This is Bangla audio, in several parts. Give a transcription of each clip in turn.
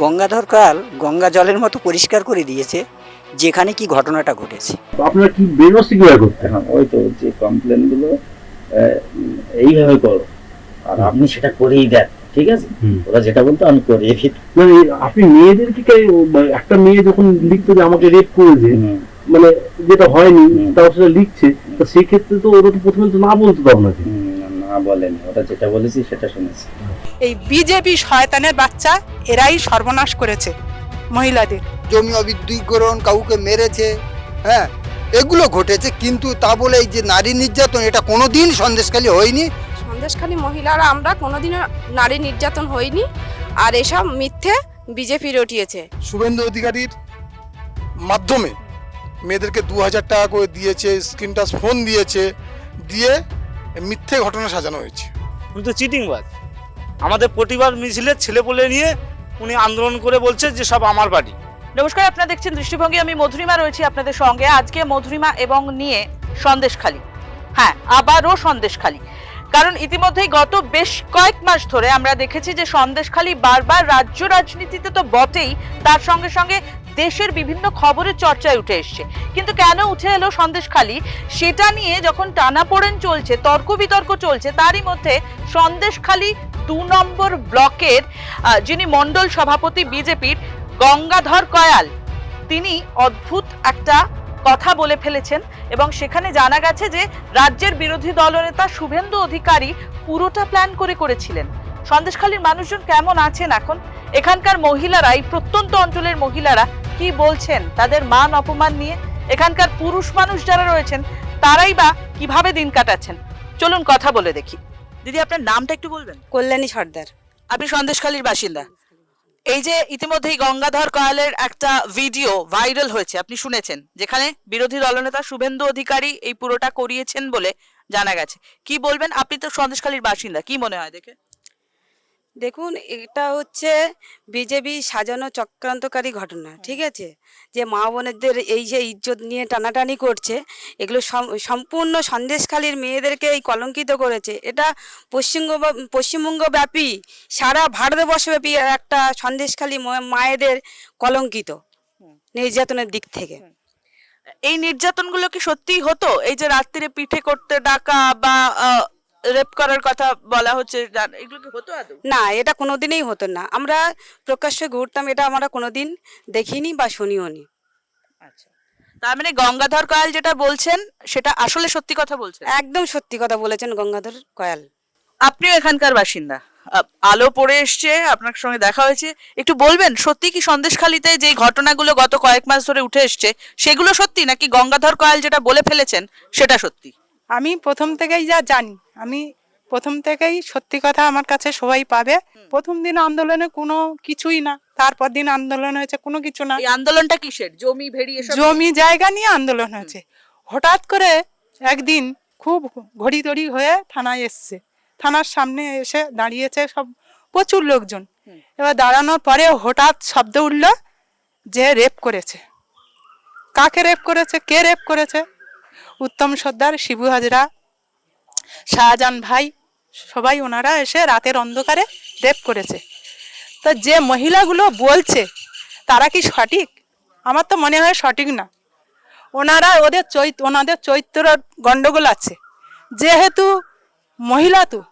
গঙ্গাধর কাল গঙ্গা জলের মতো পরিষ্কার করে দিয়েছে যেখানে কি ঘটনাটা ঘটেছে। আপনারা কি বেরোসি করতে হ্যাঁ? ওই তো যে কমপ্লেনগুলো এইভাবে করো। আর আপনি সেটা করেই দেন ঠিক আছে? ওরা যেটা বলতো আমি করি মানে আপনি মেয়েদেরকে একটা মেয়ে যখন লিখতো যে আমাকে রেপ করেছে। মানে যেটা হয়নি। তাও সেটা লিখছে তো সেই ক্ষেত্রে তো ওরা তো প্রথমে তো না বলতো আপনাকে। বলেনি ওরা যেটা বলেছি সেটা শুনেছি। এই বিজেপি শয়তানের বাচ্চা এরাই সর্বনাশ করেছে মহিলাদের। জমি অবিদ্যুৎকরণ কাউকে মেরেছে হ্যাঁ এগুলো ঘটেছে কিন্তু তা বলে এই যে নারী নির্যাতন এটা কোনোদিন সন্দেশখালী হয়নি? সন্দেশখালী মহিলারা আমরা কোনোদিনও নারী নির্যাতন হইনি আর এসব মিথ্যে বিজেপি রটিয়েছে। শুভেন্দু অধিকারীর মাধ্যমে মেয়েদেরকে দু হাজার টাকা করে দিয়েছে স্ক্রিন টাচ ফোন দিয়েছে দিয়ে মিথ্যে ঘটনা সাজানো হয়েছে। উনি তো চিটিংবাজ। আমাদের প্রতিবাদ মিছিলে ছেলেপুলে নিয়ে উনি আন্দোলন করে বলছে যে সব আমার বাড়ি। নমস্কার আপনারা দেখছেন দৃষ্টিভঙ্গি। আমি মধুরিমা রয়েছি আপনাদের সঙ্গে। আজকে মধুরিমা এবং নিয়ে সন্দেশখালী হ্যাঁ আবারও সন্দেশখালী কারণ ইতিমধ্যেই গত বেশ কয়েক মাস ধরে আমরা দেখেছি যে সন্দেশখালী বারবার রাজ্য রাজনীতিতে তো বটেই, তার সঙ্গে সঙ্গে দেশের বিভিন্ন খবরের চর্চায় উঠে এসছে। কিন্তু কেন উঠে এলো সন্দেশখালী? সেটা নিয়ে যখন টানাপোড়েন চলছে তর্ক বিতর্ক চলছে, তারই মধ্যে সন্দেশখালী দু নম্বর ব্লকের যিনি মণ্ডল সভাপতি বিজেপির গঙ্গাধর কয়াল, তিনি অদ্ভুত একটা কথা বলে ফেলেছেন এবং সেখানে জানা গেছে যে রাজ্যের বিরোধী দলনেতা শুভেন্দু অধিকারী পুরোটা প্ল্যান করে করেছিলেন। সন্দেশখালীর মানুষজন কেমন আছেন এখন? এখানকার মহিলারা এই প্রত্যন্ত অঞ্চলের মহিলারা কি বলছেন? তাদের মান অপমান নিয়ে এখানকার পুরুষ মানুষ যারা রয়েছেন তারাই বা কীভাবে দিন কাটাচ্ছেন? চলুন কথা বলে দেখি। দিদি আপনার নামটা একটু বলবেন? কল্যাণী সর্দার। আপনি সন্দেশখালীর বাসিন্দা? এই যে ইতিমধ্যেই গঙ্গাধর কয়ালের একটা ভিডিও ভাইরাল হয়েছে, আপনি শুনেছেন? যেখানে বিরোধী দলনেতা শুভেন্দু অধিকারী এই পুরোটা করিয়েছেন বলে জানা গেছে। কি বলবেন? আপনি তো সন্দেশখালীর বাসিন্দা, কি মনে হয় দেখে? দেখুন এটা হচ্ছে বিজেপি সাজানো চক্রান্তকারী ঘটনা ঠিক আছে? যে মা বোনেদের এই যে ইজ্জত নিয়ে টানাটানি করছে এগুলো সম্পূর্ণ সন্দেশখালীর মেয়েদেরকে এই কলঙ্কিত করেছে। এটা পশ্চিমবঙ্গ পশ্চিমবঙ্গব্যাপী সারা ভারতবর্ষব্যাপী একটা সন্দেশখালী মায়েদের কলঙ্কিত নির্যাতনের দিক থেকে। এই নির্যাতনগুলো কি সত্যিই হতো? এই যে রাত্রিরে পিঠে করতে ডাকা বা রেপ করার কথা বলা হচ্ছে এগুলো কি হতো আদৌ? না এটা কোনোদিনই হতো না। আমরা প্রকাশ্যে ঘুরতাম এটা আমরা কোনোদিন দেখিনি বা শুনিও নি। আচ্ছা। তার মানে গঙ্গাধর কয়াল যেটা বলছেন সেটা আসলে সত্যি কথা বলছেন? একদম সত্যি কথা বলেছেন গঙ্গাধর কয়াল। আপনিও এখানকার বাসিন্দা। আলো পড়ে এসছে আপনার সঙ্গে দেখা হয়েছে। একটু বলবেন সত্যি কি সন্দেশখালীতে যে ঘটনাগুলো গত কয়েক মাস ধরে উঠে এসছে সেগুলো সত্যি? নাকি গঙ্গাধর কয়াল যেটা বলে ফেলেছেন সেটা সত্যি? আমি প্রথম থেকেই যা জানি আমি প্রথম থেকেই সত্যি কথা আমার কাছে সবাই পাবে। প্রথম দিন আন্দোলনে কোনো কিছুই না তারপর দিন আন্দোলন হয়েছে কোনো কিছু না। আন্দোলনটা কিসের? জমি ভেড়ি এসব? জমি জায়গা নিয়ে আন্দোলন হয়েছে। হঠাৎ করে একদিন খুব ঘড়ি তড়ি হয়ে থানায় এসছে। থানার সামনে এসে দাঁড়িয়েছে সব প্রচুর লোকজন। এবার দাঁড়ানোর পরে হঠাৎ শব্দ উঠল যে রেপ করেছে। কাকে রেপ করেছে? কে রেপ করেছে? উত্তম সর্দার, শিবু হাজরা, শাহজাহান ভাই, সবাই ওনারা এসে রাতের অন্ধকারে রেপ করেছে। তো যে মহিলাগুলো বলছে, তারা কি সঠিক? আমার তো মনে হয় সঠিক না। ওনারা ওদের চৈত ওনাদের চৈত্র গণ্ডগোল আছে। যেহেতু মহিলা তো,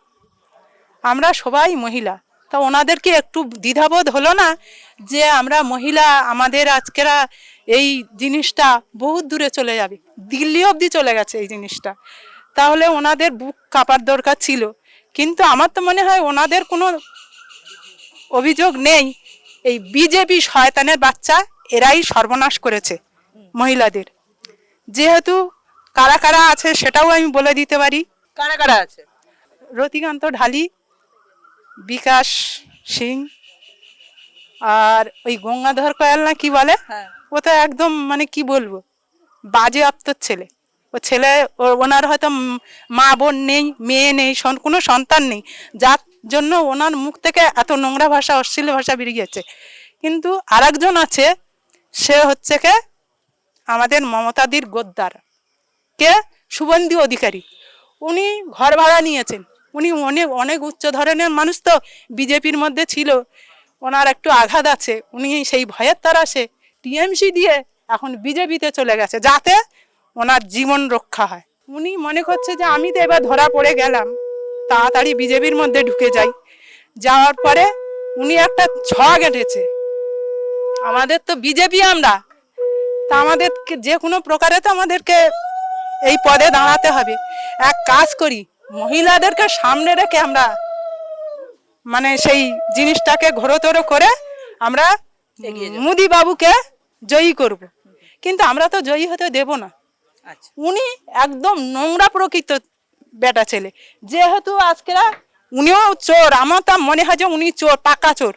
আমরা সবাই মহিলা। তা ওনাদেরকে একটু দ্বিধাবোধ হলো না যে আমরা মহিলা আমাদের আজকেরা এই জিনিসটা বহুত দূরে চলে যাবে। দিল্লি অবধি চলে গেছে এই জিনিসটা। তাহলে ওনাদের বুক কাঁপার দরকার ছিল। কিন্তু আমার তো মনে হয় ওনাদের কোনো অভিযোগ নেই। এই বিজেপি শয়তানের বাচ্চা এরাই সর্বনাশ করেছে মহিলাদের। যেহেতু কারা কারা আছে সেটাও আমি বলে দিতে পারি। কারা কারা আছে? রতিকান্ত ঢালি বিকাশ সিং আর ওই গঙ্গাধর কয়াল না কি বলে? হ্যাঁ। ও তো একদম মানে কি বলব? বাজে আপ্তর ছেলে। ও ছেলে ওনার হয়তো মা বোন নেই মেয়ে নেই কোনো সন্তান নেই। যার জন্য ওনার মুখ থেকে এত নোংরা ভাষা অশ্লীল ভাষা বেরিয়েছে কিন্তু আরেকজন আছে সে হচ্ছে কে? আমাদের মমতাদির গোদ্দার। কে? সুবন্ধী অধিকারী। উনি ঘর ভাড়া নিয়েছেন। উনি অনেক অনেক উচ্চ ধরনের মানুষ তো বিজেপির মধ্যে ছিল। ওনার একটু আঘাত আছে, উনি সেই ভয়ের তারাসে টিএমসি দিয়ে এখন বিজেপিতে চলে গেছে, যাতে ওনার জীবন রক্ষা হয়। উনি মনে করছে যে আমি তো এবার ধরা পড়ে গেলাম, তাড়াতাড়ি বিজেপির মধ্যে ঢুকে যাই। যাওয়ার পরে উনি একটা ছক এঁটেছে আমাদের তো বিজেপি আমরা, তা আমাদেরকে যে কোনো প্রকারে তো আমাদেরকে এই পদে দাঁড়াতে হবে। এক কাজ করি, মহিলাদেরকে সামনে রেখে আমরা মানে সেই জিনিসটাকে ঘোরতর করে আমরা। মোদি বাবুকে জয়ী করব। কিন্তু আমরা তো জয়ী হতে দেব না। আচ্ছা। উনি একদম নোংরা প্রকৃত বেটা ছেলে। যেহেতু আজকেরা উনিও চোর আমার তা মনে হয় যে উনি চোর পাকা চোর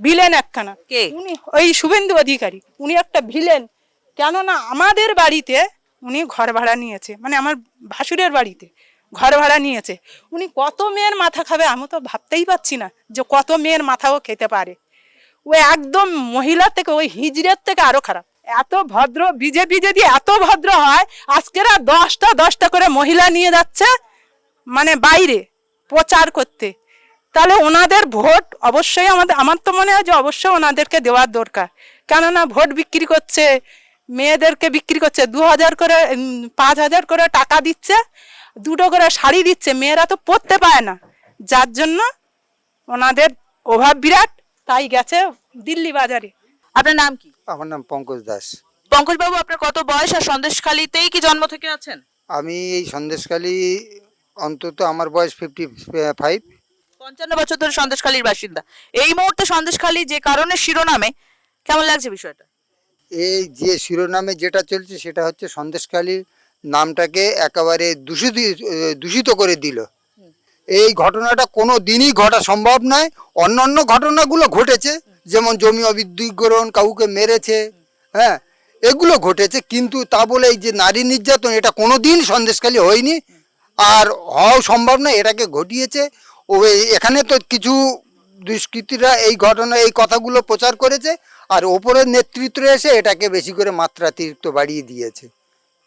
ভিলেন একখানা। কে? উনি ওই শুভেন্দু অধিকারী। উনি একটা ভিলেন। কেননা আমাদের বাড়িতে উনি ঘর ভাড়া নিয়েছে। মানে আমার ভাসুরের বাড়িতে। ঘর ভাড়া নিয়েছে। উনি কত মেয়ের মাথা খাবে আমি তো ভাবতেই পাচ্ছি না যে কত মেয়ের মাথাও খেতে পারে। ও একদম মহিলার থেকে, ওই হিজড়ের থেকে আরও খারাপ। এত ভদ্র, বিজেপি যদি এত ভদ্র হয় আজকেরা দশটা দশটা করে মহিলা নিয়ে যাচ্ছে মানে বাইরে প্রচার করতে। তাহলে ওনাদের ভোট অবশ্যই আমাদের, আমার তো মনে হয় যে অবশ্যই ওনাদেরকে দেওয়ার দরকার। কেননা ভোট বিক্রি করছে, মেয়েদেরকে বিক্রি করছে, দু হাজার করে পাঁচ হাজার করে টাকা দিচ্ছে দুটো করে শাড়ি দিচ্ছে মেয়েরা তো পরতে পায় না। যার জন্য ওনাদের অভাব বিরাট তাই গেছে দিল্লি বাজারে। আপনার নাম কি? আমার নাম পঙ্কজ দাস। পঙ্কজ বাবু আপনার কত বয়স আর সন্দেশখালীতেই কি জন্ম থেকে আছেন? আমি এই সন্দেশখালী অন্তত আমার বয়স ফিফটি ফাইভ পঞ্চান্ন বছর ধরে সন্দেশখালীর বাসিন্দা। এই মুহূর্তে সন্দেশখালী যে কারণে শিরোনামে কেমন লাগছে বিষয়টা? এই যে শিরোনামে যেটা চলছে সেটা হচ্ছে সন্দেশখালী নামটাকে একেবারে দূষিত দূষিত করে দিল। এই ঘটনাটা কোনো দিনই ঘটা সম্ভব নয়। অন্যান্য ঘটনাগুলো ঘটেছে যেমন জমি অবিদ্যুৎকরণ কাউকে মেরেছে হ্যাঁ এগুলো ঘটেছে কিন্তু তা বলে এই যে নারী নির্যাতন এটা কোনো দিন সন্দেশখালী হয়নি। আর হওয়াও সম্ভব নয় এটাকে ঘটিয়েছে। ও এখানে তো কিছু দুষ্কৃতীরা এই ঘটনা এই কথাগুলো প্রচার করেছে আর ওপরের নেতৃত্ব এসে এটাকে বেশি করে মাত্রাতিরিক্ত বাড়িয়ে দিয়েছে।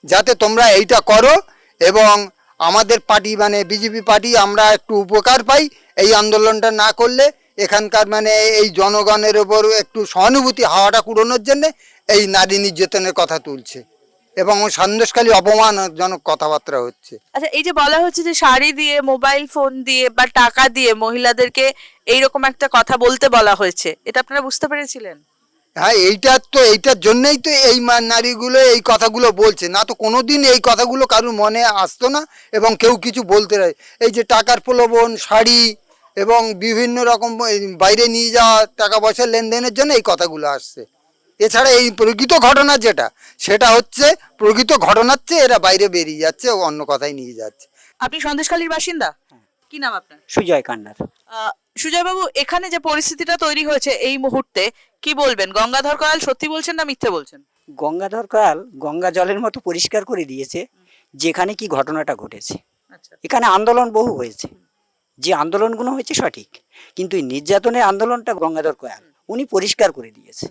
যাতে তোমরা এইটা করো এবং আমাদের পার্টি মানে বিজেপি পার্টি আমরা একটু উপকার পাই। এই আন্দোলনটা না করলে এখানকার মানে এই জনগণের ওপর একটু সহানুভূতি হাওয়াটা কুড়োনোর জন্য এই নারী নির্যাতনের কথা তুলছে এবং সন্দেশখালী অপমানজনক কথাবার্তা হচ্ছে। আচ্ছা এই যে বলা হচ্ছে যে শাড়ি দিয়ে, মোবাইল ফোন দিয়ে বা টাকা দিয়ে মহিলাদেরকে এইরকম একটা কথা বলতে বলা হয়েছে, এটা আপনারা বুঝতে পেরেছিলেন? হ্যাঁ এইটার তো এইটার জন্যই তো এই নারীগুলো এই কথাগুলো বলছে। না তো কোনো দিন এই কথাগুলো কারোর মনে আসতো না এবং কেউ কিছু বলতে রায় এই যে টাকার প্রলোভন শাড়ি এবং বিভিন্ন রকম বাইরে নিয়ে যাওয়া টাকা পয়সা লেনদেনের জন্য এই কথাগুলো আসছে। এছাড়া এই প্রকৃত ঘটনা যেটা সেটা হচ্ছে প্রকৃত ঘটনার চেয়ে এরা বাইরে বেরিয়ে যাচ্ছে ও অন্য কথাই নিয়ে যাচ্ছে। আপনি সন্দেশখালীর বাসিন্দা? কি নাম আপনার? সুজয় কান্নার। আহ, সুজয়বাবু এখানে যে পরিস্থিতিটা তৈরি হয়েছে এই মুহূর্তে কি বলবেন? গঙ্গাধর কয়াল সত্যি বলছেন না মিথ্যে বলছেন? গঙ্গাধর কাল গঙ্গা জলের মতো পরিষ্কার করে দিয়েছে যেখানে কি ঘটনাটা ঘটেছে। আচ্ছা। এখানে আন্দোলন বহু হয়েছে। যে আন্দোলনগুলো হয়েছে সঠিক কিন্তু এই নির্যাতনের আন্দোলনটা গঙ্গাধর কয়াল উনি পরিষ্কার করে দিয়েছে।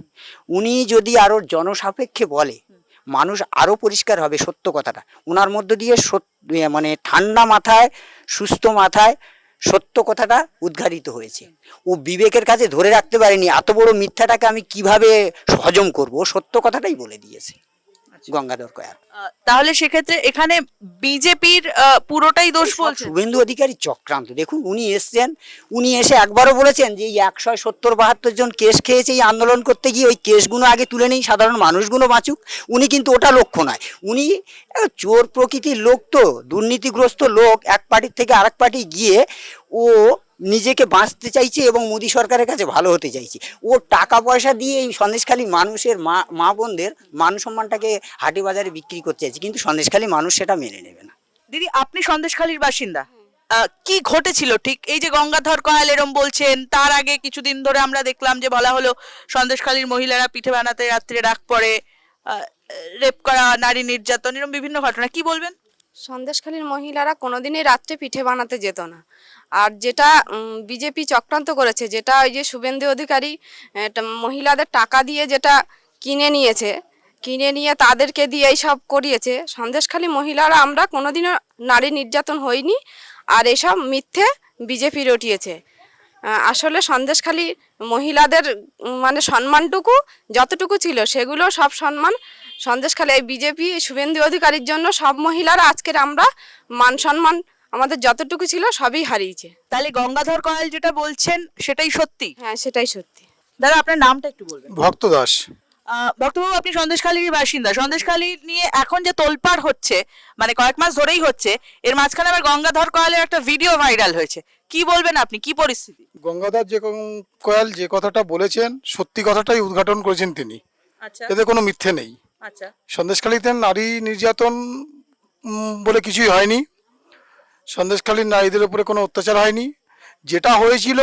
উনি যদি আরও জনসাপেক্ষে বলে মানুষ আরও পরিষ্কার হবে সত্য কথাটা ওনার মধ্য দিয়ে সত- এ মানে ঠান্ডা মাথায় সুস্থ মাথায় সত্য কথাটা উদ্ঘাটিত হয়েছে। ও বিবেকের কাছে ধরে রাখতে পারেনি, এত বড় মিথ্যাটাকে আমি কীভাবে হজম করব? সত্য কথাটাই বলে দিয়েছে। গঙ্গাধর কয়াল। তাহলে সেক্ষেত্রে এখানে বিজেপির পুরোটাই দোষ বলছে শুভেন্দু অধিকারী চক্রান্ত। দেখুন উনি এসছেন উনি এসে একবারও বলেছেন যে এই একশো সত্তর বাহাত্তর জন কেস খেয়েছে এই আন্দোলন করতে গিয়ে ওই কেসগুলো আগে তুলে নেই সাধারণ মানুষগুলো বাঁচুক। উনি কিন্তু ওটা লক্ষ্য নয়। উনি চোর প্রকৃতির লোক তো দুর্নীতিগ্রস্ত লোক এক পার্টির থেকে আরেক পার্টি গিয়ে ও নিজেকে বাঁচতে চাইছে এবং মোদী সরকারের কাছে ভালো হতে চাইছে। ও টাকা পয়সা দিয়ে এই সন্দেশখালী মানুষের মা মা বোনদের মান সম্মানটাকে হাটে বাজারে বিক্রি করতে চাইছে কিন্তু সন্দেশখালী মানুষ সেটা মেনে নেবে না। দিদি আপনি সন্দেশখালীর বাসিন্দা। কি ঘটেছিল ঠিক? এই যে গঙ্গাধর কয়াল এরম বলছেন তার আগে কিছুদিন ধরে আমরা দেখলাম যে বলা হলো সন্দেশখালীর মহিলারা পিঠে বানাতে রাত্রে রাগ পড়ে রেপ করা নারী নির্যাতন এরকম বিভিন্ন ঘটনা। কি বলবেন? সন্দেশখালীর মহিলারা কোনোদিনই রাত্রে পিঠে বানাতে যেত না। আর যেটা বিজেপি চক্রান্ত করেছে, যেটা ওই যে শুভেন্দু অধিকারী মহিলাদের টাকা দিয়ে যেটা কিনে নিয়েছে, কিনে নিয়ে তাদেরকে দিয়ে এই সব করিয়েছে, সন্দেশখালী মহিলারা আমরা কোনোদিনও নারী নির্যাতন হইনি আর এসব মিথ্যে বিজেপি রটিয়েছে। আসলে সন্দেশখালী মহিলাদের মানে সম্মানটুকু যতটুকু ছিল, সেগুলো সব সম্মান সন্দেশখালী এই বিজেপি, শুভেন্দু অধিকারীর জন্য সব মহিলারা আজকের আমরা মান সম্মান আমাদের যতটুকু ছিল সবই হারিয়েছে। তাহলে গঙ্গাধর কয়াল যেটা বলছেন সেটাই সত্যি? হ্যাঁ সেটাই সত্যি। দাদা আপনার নামটা একটু বলবেন। ভক্ত দাস। ভক্তবাবু আপনি সন্দেশখালীর বাসিন্দা। সন্দেশখালী নিয়ে এখন যে তোলপাড় হচ্ছে মানে কয়েক মাস ধরেই হচ্ছে এর মাঝখানে আবার গঙ্গাধর কয়ালের একটা ভিডিও ভাইরাল হয়েছে। কি বলবেন আপনি? কি পরিস্থিতি? গঙ্গাধর যে কয়াল যে কথাটা বলেছেন সত্যি কথাটাই উদ্ঘাটন করেছেন তিনি। আচ্ছা। এতে কোনো মিথ্যে নেই। আচ্ছা। সন্দেশখালীতে নারী নির্যাতন বলে কিছুই হয়নি। সন্দেশখালীর নারীদের উপরে কোনো অত্যাচার হয়নি। যেটা হয়েছিল,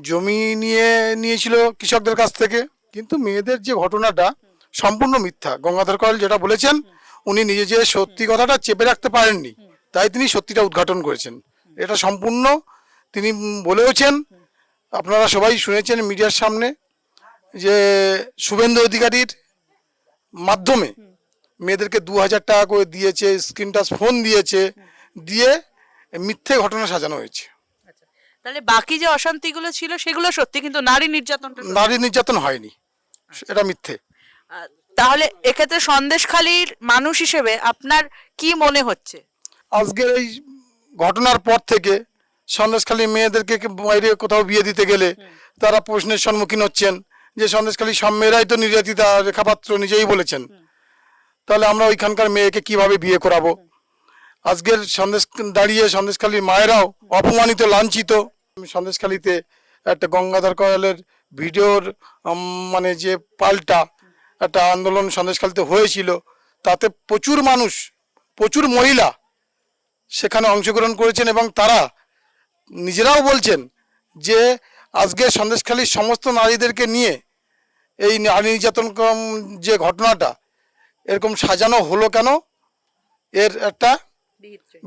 জমি নিয়ে নিয়েছিল কৃষকদের কাছ থেকে। কিন্তু মেয়েদের যে ঘটনাটা সম্পূর্ণ মিথ্যা। গঙ্গাধর কয়াল যেটা বলেছেন, উনি নিজে যে সত্যি কথাটা চেপে রাখতে পারেননি, তাই তিনি সত্যিটা উদ্ঘাটন করেছেন। এটা সম্পূর্ণ তিনি বলেওছেন। আপনারা সবাই শুনেছেন মিডিয়ার সামনে যে শুভেন্দু অধিকারীর মাধ্যমে মেয়েদেরকে দু হাজার টাকা করে দিয়েছে, স্ক্রিন টাচ ফোন দিয়েছে দিয়ে মিথ্যে ঘটনা সাজানো হয়েছে। তাহলে বাকি যে অশান্তিগুলো ছিল সেগুলো সত্যি কিন্তু নারী নির্যাতন নারী নির্যাতন হয়নি। এটা মিথ্যে। তাহলে এক্ষেত্রে সন্দেশখালীর মানুষ হিসেবে আপনার কি মনে হচ্ছে? আজকের এই ঘটনার পর থেকে সন্দেশখালী মেয়েদেরকে বাইরে কোথাও বিয়ে দিতে গেলে তারা প্রশ্নের সম্মুখীন হচ্ছেন যে সন্দেশখালী সব মেয়েরাই তো নির্যাতিতা রেখাপাত্র নিজেই বলেছেন। তাহলে আমরা ওইখানকার মেয়েকে কীভাবে বিয়ে করাবো? আজকের সন্দেশ দাঁড়িয়ে সন্দেশখালীর মায়েরাও অপমানিত, লাঞ্ছিত। সন্দেশখালীতে একটা গঙ্গাধর কয়ালের ভিডিওর মানে যে পাল্টা একটা আন্দোলন সন্দেশখালীতে হয়েছিল, তাতে প্রচুর মানুষ, প্রচুর মহিলা সেখানে অংশগ্রহণ করেছেন এবং তারা নিজেরাও বলছেন যে আজকে সন্দেশখালীর সমস্ত নারীদেরকে নিয়ে এই নারী নির্যাতন যে ঘটনাটা, এরকম সাজানো হলো কেন? এর একটা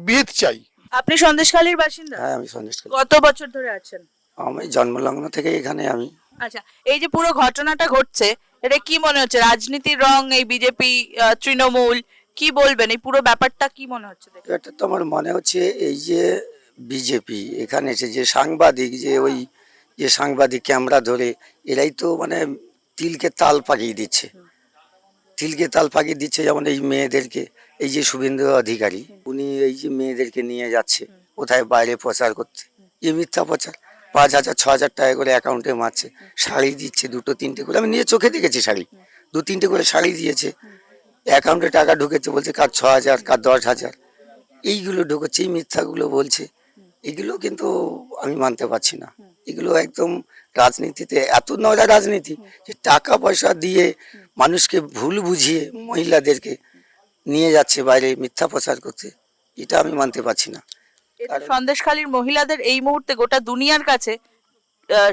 বিহিত চাই। আপনি সন্দেশখালীর বাসিন্দা? হ্যাঁ আমি সন্দেশখালী। কত বছর ধরে আছেন? আমি জন্মলগ্ন থেকে এখানে আমি। আচ্ছা এই যে পুরো ঘটনাটা ঘটছে এটা কি মনে হচ্ছে? রাজনীতির রং এই বিজেপি তৃণমূল কি বলবেন? এই পুরো ব্যাপারটা কি মনে হচ্ছে দেখে? এটা তো আমার মনে হচ্ছে এই যে বিজেপি এখানে এসে যে সাংবাদিক যে ওই যে সাংবাদিক ক্যামেরা ধরে এরাই তো মানে তিলকে তাল পাকিয়ে দিচ্ছে। তিলকে তাল পাকিয়ে দিচ্ছে যেমন এই মেয়েদেরকে। এই যে শুভেন্দু অধিকারী উনি এই যে মেয়েদেরকে নিয়ে যাচ্ছে কোথায় বাইরে প্রচার করতে যে মিথ্যা প্রচার। পাঁচ হাজার ছ হাজার টাকা করে অ্যাকাউন্টে মারছে শাড়ি দিচ্ছে দুটো তিনটে করে। আমি নিজে চোখে দেখেছি শাড়ি। দু তিনটে করে শাড়ি দিয়েছে। অ্যাকাউন্টে টাকা ঢুকেছে বলছে কার ছ হাজার কার দশ হাজার। এইগুলো ঢুকেছে এই মিথ্যাগুলো বলছে। এগুলো কিন্তু আমি মানতে পারছি না। এগুলো একদম রাজনীতিতে এত নয়রা রাজনীতি যে টাকা পয়সা দিয়ে মানুষকে ভুল বুঝিয়ে মহিলাদেরকে নিয়ে যাচ্ছে বাইরে মিথ্যা প্রচার করতে এটা আমি মানতে পারছি না। সন্দেশখালীর মহিলাদের এই মুহূর্তে গোটা দুনিয়ার কাছে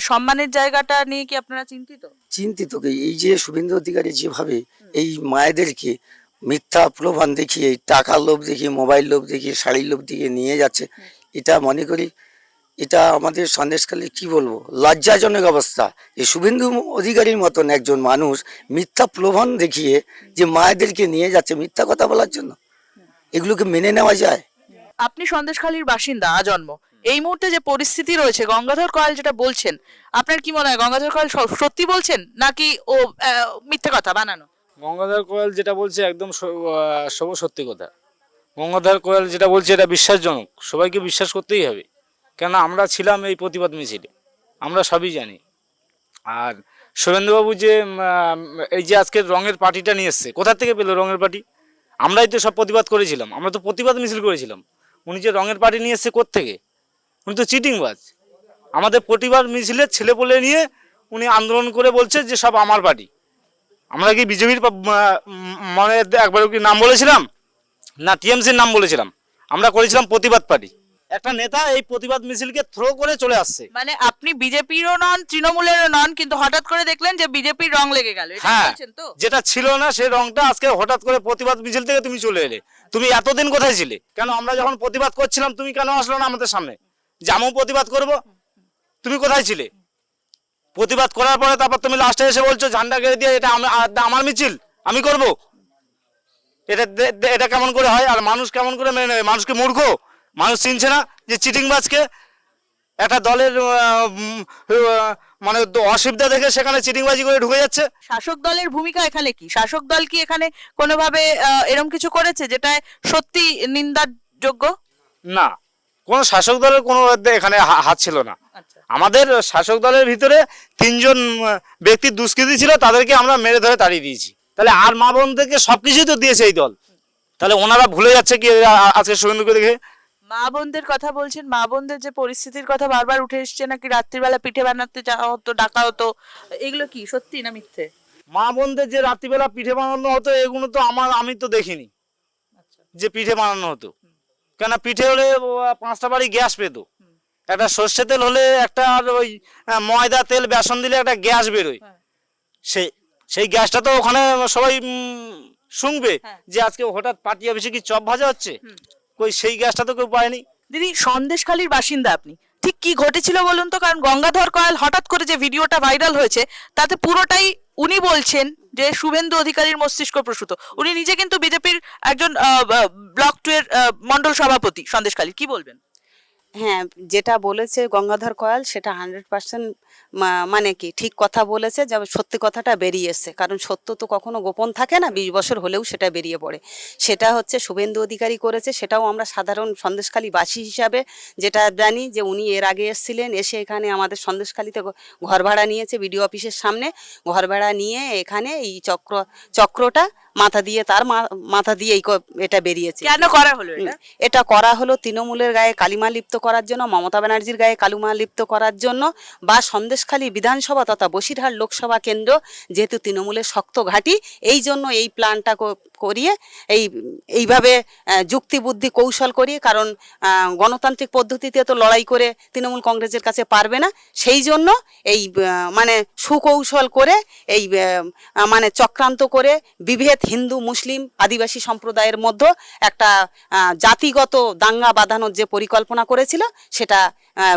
সম্মানের জায়গাটা নিয়ে কি আপনারা চিন্তিত? চিন্তিত কি? এই যে শুভেন্দু অধিকারী যেভাবে এই মায়েদেরকে মিথ্যা প্রলোভন দেখিয়ে টাকার লোভ দেখিয়ে মোবাইল লোভ দেখিয়ে শাড়ির লোভ দেখিয়ে নিয়ে যাচ্ছে এটা মনে করি এটা আমাদের সন্দেশকালে কি বলব? লজ্জাজনক অবস্থা। যে শুভেন্দু অধিকারীর মতন একজন মানুষ মিথ্যা প্রলোভন দেখিয়ে যে মায়েদেরকে নিয়ে যাচ্ছে মিথ্যা কথা বলার জন্য। এগুলোকে মেনে নেওয়া যায়। আপনি সন্দেশখালীর বাসিন্দা আজন্ম। এই মুহূর্তে যে পরিস্থিতি রয়েছে গঙ্গাধর কয়াল যেটা বলছেন আপনার কি মনে হয় গঙ্গাধর কয়াল স- সত্যি বলছেন নাকি ও মিথ্যা কথা বানানো? গঙ্গাধর কোয়াল যেটা বলছে একদম সব সত্যি কথা। গঙ্গাধর কোয়াল যেটা বলছে এটা বিশ্বাসজনক। সবাইকে বিশ্বাস করতেই হবে। কেন আমরা ছিলাম এই প্রতিবাদ মিছিলে। আমরা সবই জানি। আর সুরেন্দ্রবাবু যে এই যে আজকের রঙের পার্টিটা নিয়ে এসছে, কোথা থেকে পেল রঙের পার্টি? আমরাই তো সব প্রতিবাদ করেছিলাম। আমরা তো প্রতিবাদ মিছিল করেছিলাম। উনি যে রঙের পার্টি নিয়ে এসছে থেকে? উনি তো চিটিংবাজ। আমাদের প্রতিবাদ মিছিলের ছেলে বলে নিয়ে উনি আন্দোলন করে বলছে যে সব আমার পার্টি। আমরা কি বিজেপির মানে একবার কি নাম বলেছিলাম? না, টিএমসির নাম বলেছিলাম। আমরা করেছিলাম প্রতিবাদ পার্টি। একটা নেতা এই প্রতিবাদ মিছিলকে থ্রো করে চলে আসছে। মানে আপনি বিজেপিরও নন তৃণমূলেরও নন কিন্তু হঠাৎ করে দেখলেন যে বিজেপির রং লেগে গেল। হ্যাঁ যেটা ছিল না সেই রংটা আজকে হঠাৎ করে প্রতিবাদ মিছিল থেকে তুমি চলে এলে। তুমি এতদিন কোথায় ছিলে? কেন আমরা যখন প্রতিবাদ করছিলাম তুমি কেন আসলো না আমাদের সামনে? যে আমিও প্রতিবাদ করব? তুমি কোথায় ছিলে? প্রতিবাদ করার পরে তারপর তুমি লাস্টে এসে বলছো ঝান্ডা গেড়ে দিয়ে এটা আমার মিছিল আমি করব? এটা এটা কেমন করে হয়? আর মানুষ কেমন করে মেনে নেবে? মানুষকে মূর্খ? মানুষ চিনছে না যে চিটিংবাজকে একটা দলের মানে অসুবিধা দেখে সেখানে চিটিংবাজি করে ঢুকে যাচ্ছে। শাসক দলের ভূমিকা এখানে কি? শাসক দল কি এখানে কোনোভাবে এরম কিছু করেছে যেটা সত্যি নিন্দার যোগ্য না কোনো শাসক দলের কোনো এখানে হাত ছিল না। আচ্ছা। আমাদের শাসক দলের ভিতরে তিনজন ব্যক্তি দুষ্কৃতী ছিল তাদেরকে আমরা মেরে ধরে তাড়িয়ে দিয়েছি। তাহলে আর মা বোনদেরকে সবকিছুই তো দিয়েছে এই দল। তাহলে ওনারা ভুলে যাচ্ছে কি আজকে শুভেন্দুকে দেখে? মা বোনদের কথা বলছেন মা বোনদের যে পরিস্থিতির কথা বারবার উঠে এসছে নাকি রাত্রিবেলা পিঠে বানাতে যাওয়া হতো ডাকা হতো এগুলো কি? সত্যি না মিথ্যে? মা বোনদের যে রাত্রিবেলা পিঠে বানানো হতো এগুলো তো আমার আমি তো দেখিনি যে পিঠে বানানো হতো। কেন পিঠে হলে পাঁচটা বাড়ি গ্যাস পেতো। একটা সর্ষে তেল হলে একটা আর ওই ময়দা তেল বেসন দিলে একটা গ্যাস বেরোয়। সেই সেই গ্যাসটা তো ওখানে সবাই শুনবে হ্যাঁ। যে আজকে হঠাৎ পার্টি অফিসে কি চপ ভাজা হচ্ছে? কই সেই গ্যাসটা তো কেউ পায়নি। দিদি, সন্দেশখালীর বাসিন্দা আপনি। ঠিক কি ঘটেছিল বলুন তো? কারণ গঙ্গাধর কয়াল হঠাৎ করে যে ভিডিওটা ভাইরাল হয়েছে, তাতে পুরোটাই উনি বলছেন যে শুভেন্দু অধিকারীর মস্তিষ্ক প্রসূত। উনি নিজে কিন্তু বিজেপির একজন ব্লক টু এর মন্ডল সভাপতি সন্দেশখালী কি বলবেন? হ্যাঁ যেটা বলেছে গঙ্গাধর কয়াল সেটা হান্ড্রেড পার্সেন্ট মানে কি ঠিক কথা বলেছে যে সত্যি কথাটা বেরিয়ে এসছে। কারণ সত্য তো কখনো গোপন থাকে না, বিশ বছর হলেও সেটা বেরিয়ে পড়ে। সেটা হচ্ছে শুভেন্দু অধিকারী করেছে, সেটাও আমরা সাধারণ সন্দেশখালী বাসী হিসাবে যেটা জানি যে উনি এর আগে এসেছিলেন, এসে এখানে আমাদের সন্দেশখালীতে ঘর ভাড়া নিয়েছে বিডিও অফিসের সামনে। ঘর ভাড়া নিয়ে এখানে এই চক্র, চক্রটা মাথা দিয়ে তার মাথা দিয়ে এই এটা বেরিয়েছে। কেন করা হলো এটা? এটা করা হলো তৃণমূলের গায়ে কালিমা লিপ্ত করার জন্য মমতা ব্যানার্জির গায়ে কালিমা লিপ্ত করার জন্য বা সন্দেশখালী বিধানসভা তথা বসিরহাট লোকসভা কেন্দ্র যেহেতু তৃণমূলের শক্ত ঘাঁটি এই জন্য এই প্ল্যানটা করিয়ে এই এইভাবে আহ, যুক্তি বুদ্ধি কৌশল করিয়ে কারণ গণতান্ত্রিক পদ্ধতিতে তো লড়াই করে তৃণমূল কংগ্রেসের কাছে পারবে না সেই জন্য এই মানে সুকৌশল করে এই মানে চক্রান্ত করে বিভেদ হিন্দু, মুসলিম, আদিবাসী সম্প্রদায়ের মধ্যে একটা জাতিগত দাঙ্গা বাঁধানোর যে পরিকল্পনা করেছিল, সেটা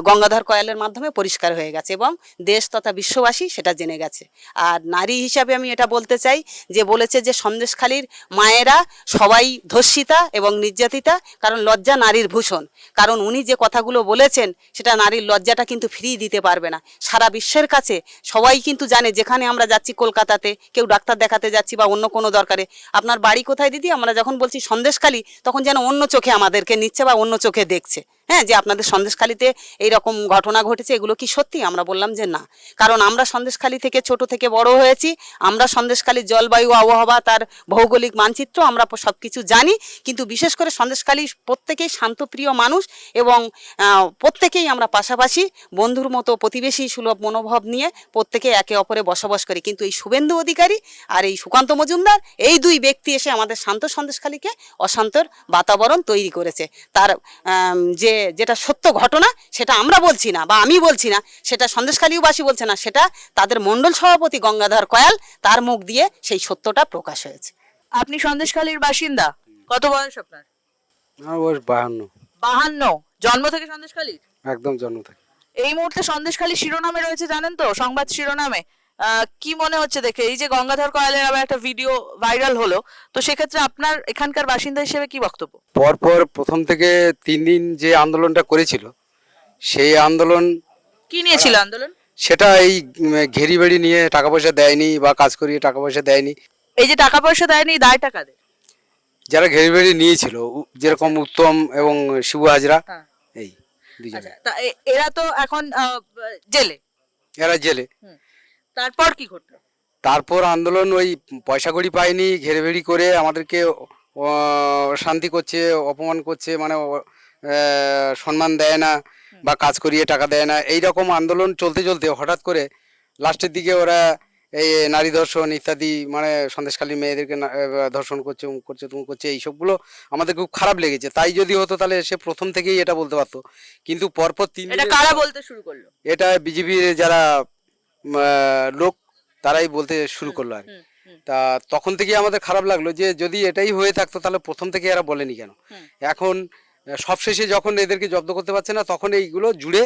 গঙ্গাধর কয়ালের মাধ্যমে পরিষ্কার হয়ে গেছে এবং দেশ তথা বিশ্ববাসী সেটা জেনে গেছে। আর নারী হিসাবে আমি এটা বলতে চাই যে বলেছে যে সন্দেশখালীর মায়েরা সবাই ধর্ষিতা এবং নির্যাতিতা, কারণ লজ্জা নারীর ভূষণ। কারণ উনি যে কথাগুলো বলেছেন, সেটা নারীর লজ্জাটা কিন্তু ফ্রি দিতে পারবে না। সারা বিশ্বের কাছে সবাই কিন্তু জানে, যেখানে আমরা যাচ্ছি কলকাতাতে, কেউ ডাক্তার দেখাতে যাচ্ছি বা অন্য কোনো দরকারে আপনার বাড়ি কোথায় দিদি? আমরা যখন বলছি, সন্দেশখালী, তখন যেন অন্য চোখে আমাদেরকে নিচ্ছে বা অন্য চোখে দেখছে। হ্যাঁ যে আপনাদের সন্দেশখালীতে এইরকম ঘটনা ঘটেছে, এগুলো কি সত্যি? আমরা বললাম যে না। কারণ আমরা সন্দেশখালী থেকে ছোট থেকে বড় হয়েছি, আমরা সন্দেশখালীর জলবায়ু, আবহাওয়া, তার ভৌগোলিক মানচিত্র আমরা সব কিছু জানি, কিন্তু বিশেষ করে সন্দেশখালী প্রত্যেকেই শান্তপ্রিয় মানুষ এবং প্রত্যেকেই আমরা পাশাপাশি বন্ধুর মতো প্রতিবেশী সুলভ মনোভাব নিয়ে প্রত্যেকে একে অপরে বসবাস করি। কিন্তু এই শুভেন্দু অধিকারী আর এই সুকান্ত মজুমদার, এই দুই ব্যক্তি এসে আমাদের শান্ত সন্দেশখালীকে অশান্তর বাতাবরণ তৈরি করেছে। তার যে যেটা সত্য ঘটনা সেটা আমরা বলছি না বা আমি বলছি না সেটা সন্দেশখালীবাসী বলছে না সেটা তাদের মণ্ডল সভাপতি গঙ্গাধর কয়াল তার মুখ দিয়ে সেই সত্যটা প্রকাশ হয়েছে। আপনি সন্দেশখালীর বাসিন্দা কত বয়স আপনার? আমার বয়স বাহান্ন। বাহান্ন জন্ম থেকে সন্দেশখালীর? একদম জন্ম থেকে। এই মুহূর্তে সন্দেশখালী শিরোনামে রয়েছে জানেন তো সংবাদ শিরোনামে। কি মনে হচ্ছে দেখে? এই যে গঙ্গাধর কয়ালের আবার একটা ভিডিও ভাইরাল হলো তো সেক্ষেত্রে আপনার এখানকার বাসিন্দা হিসেবে কি বক্তব্য? পরপর প্রথম থেকে তিন দিন যে আন্দোলনটা করেছিল সেই আন্দোলন কি নিয়েছিল আন্দোলন? সেটা এই ঘেরি বেড়ি নিয়ে টাকা পয়সা দেয়নি বা কাজ করিয়ে টাকা পয়সা দেয়নি। এই যে টাকা পয়সা দেয়নি দায় টাকা দেয় যারা ঘেরি বেড়ি নিয়েছিল যেরকম উত্তম এবং শিবু হাজরা হ্যাঁ। এই আচ্ছা এরা তো এখন জেলে? এরা জেলে। তারপর কি ঘটলো? তারপর আন্দোলন ওই পয়সা কড়ি পায়নি ঘেরে বেড়ি করে আমাদেরকে শান্তি করছে অপমান করছে মানে সম্মান দেয় না বা কাজ করিয়ে টাকা দেয় না। এই রকম আন্দোলন চলতে চলতে হঠাৎ করে লাস্টের দিকে ওরা এই নারী ধর্ষণ ইত্যাদি মানে সন্দেশখালী মেয়েদেরকে ধর্ষণ করছে উম করছে তুম করছে এইসবগুলো আমাদের খুব খারাপ লেগেছে। তাই যদি হতো তাহলে সে প্রথম থেকেই এটা বলতে পারতো। কিন্তু পরপর তিন এটা কারা বলতে শুরু করল? এটা বিজেপির যারা লোক তারাই বলতে শুরু করল আর। তা তখন থেকেই আমাদের খারাপ লাগল যে যদি এটাই হয়ে থাকতো তাহলে প্রথম থেকে এরা বলেনি কেন? এখন সবশেষে যখন এদেরকে জব্দ করতে পারছে না তখন এইগুলো জুড়ে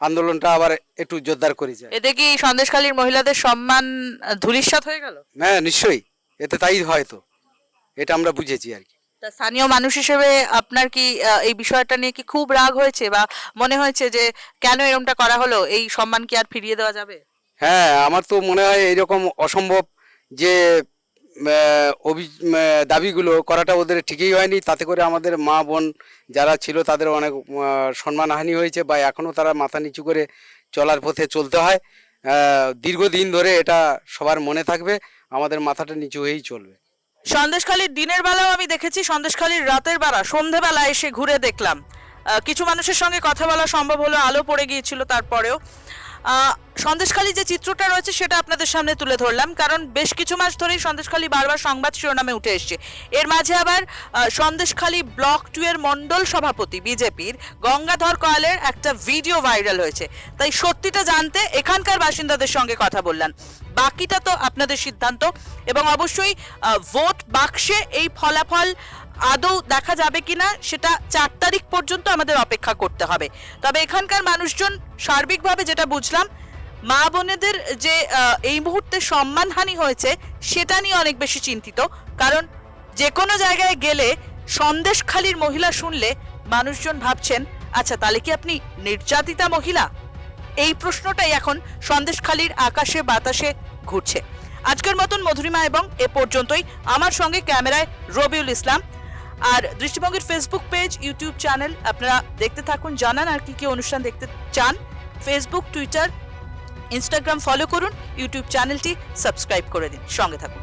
আন্দোলনটা আবার একটু জোরদার করেছে এতে কি সন্দেশখালীর মহিলাদের সম্মান ধূলিসাৎ হয়ে গেল? হ্যাঁ নিশ্চয়ই। এতে তাই হয়তো এটা আমরা বুঝেছি আর কি। তা স্থানীয় মানুষ হিসেবে আপনার কি এই বিষয়টা নিয়ে কি খুব রাগ হয়েছে বা মনে হয়েছে যে কেন এরকমটা করা হলো? এই সম্মান কি আর ফিরিয়ে দেওয়া যাবে? হ্যাঁ আমার তো মনে হয় এইরকম অসম্ভব যে অভি দাবিগুলো করাটা ওদের ঠিকই হয়নি। তাতে করে আমাদের মা বোন যারা ছিল তাদের অনেক সম্মানহানি হয়েছে বা এখনও তারা মাথা নিচু করে চলার পথে চলতে হয়। দীর্ঘদিন ধরে এটা সবার মনে থাকবে। আমাদের মাথাটা নিচু হয়েই চলবে। সন্দেশখালীর দিনের বেলাও আমি দেখেছি, সন্দেশখালীর রাতের বেলা সন্ধেবেলা এসে ঘুরে দেখলাম। কিছু মানুষের সঙ্গে কথা বলা সম্ভব হলো, আলো পড়ে গিয়েছিল তারপরেও। সন্দেশখালী যে চিত্রটা রয়েছে সেটা আপনাদের সামনে তুলে ধরলাম, কারণ বেশ কিছু মাস ধরেই সন্দেশখালী বারবার সংবাদ শিরোনামে উঠে এসছে। এর মাঝে আবার সন্দেশখালী ব্লক টু এর মন্ডল সভাপতি বিজেপির গঙ্গাধর কয়ালের একটা ভিডিও ভাইরাল হয়েছে। তাই সত্যিটা জানতে এখানকার বাসিন্দাদের সঙ্গে কথা বললাম। বাকিটা তো আপনাদের সিদ্ধান্ত এবং অবশ্যই ভোট বাক্সে এই ফলাফল আদৌ দেখা যাবে কিনা সেটা চার তারিখ পর্যন্ত আমাদের অপেক্ষা করতে হবে। তবে এখানকার মানুষজন সার্বিকভাবে যেটা বুঝলাম, মা বোনেদের যে এই মুহূর্তে সম্মানহানি হয়েছে সেটা নিয়ে অনেক বেশি চিন্তিত। কারণ যে কোনো জায়গায় গেলে সন্দেশখালীর মহিলা শুনলে মানুষজন ভাবছেন আচ্ছা তাহলে কি আপনি নির্যাতিতা মহিলা? এই প্রশ্নটাই এখন সন্দেশখালীর আকাশে, বাতাসে ঘুরছে। আজকের মতন মধুরিমা এবং এ পর্যন্তই। আমার সঙ্গে ক্যামেরায় রবিউল ইসলাম। আর দৃষ্টিভঙ্গির ফেসবুক পেজ ইউটিউব চ্যানেল আপনারা দেখতে থাকুন, জানান আর কি কি অনুষ্ঠান দেখতে চান। ফেসবুক টুইটার ইনস্টাগ্রাম ফলো করুন ইউটিউব চ্যানেলটি সাবস্ক্রাইব করে দিন। সঙ্গে থাকুন।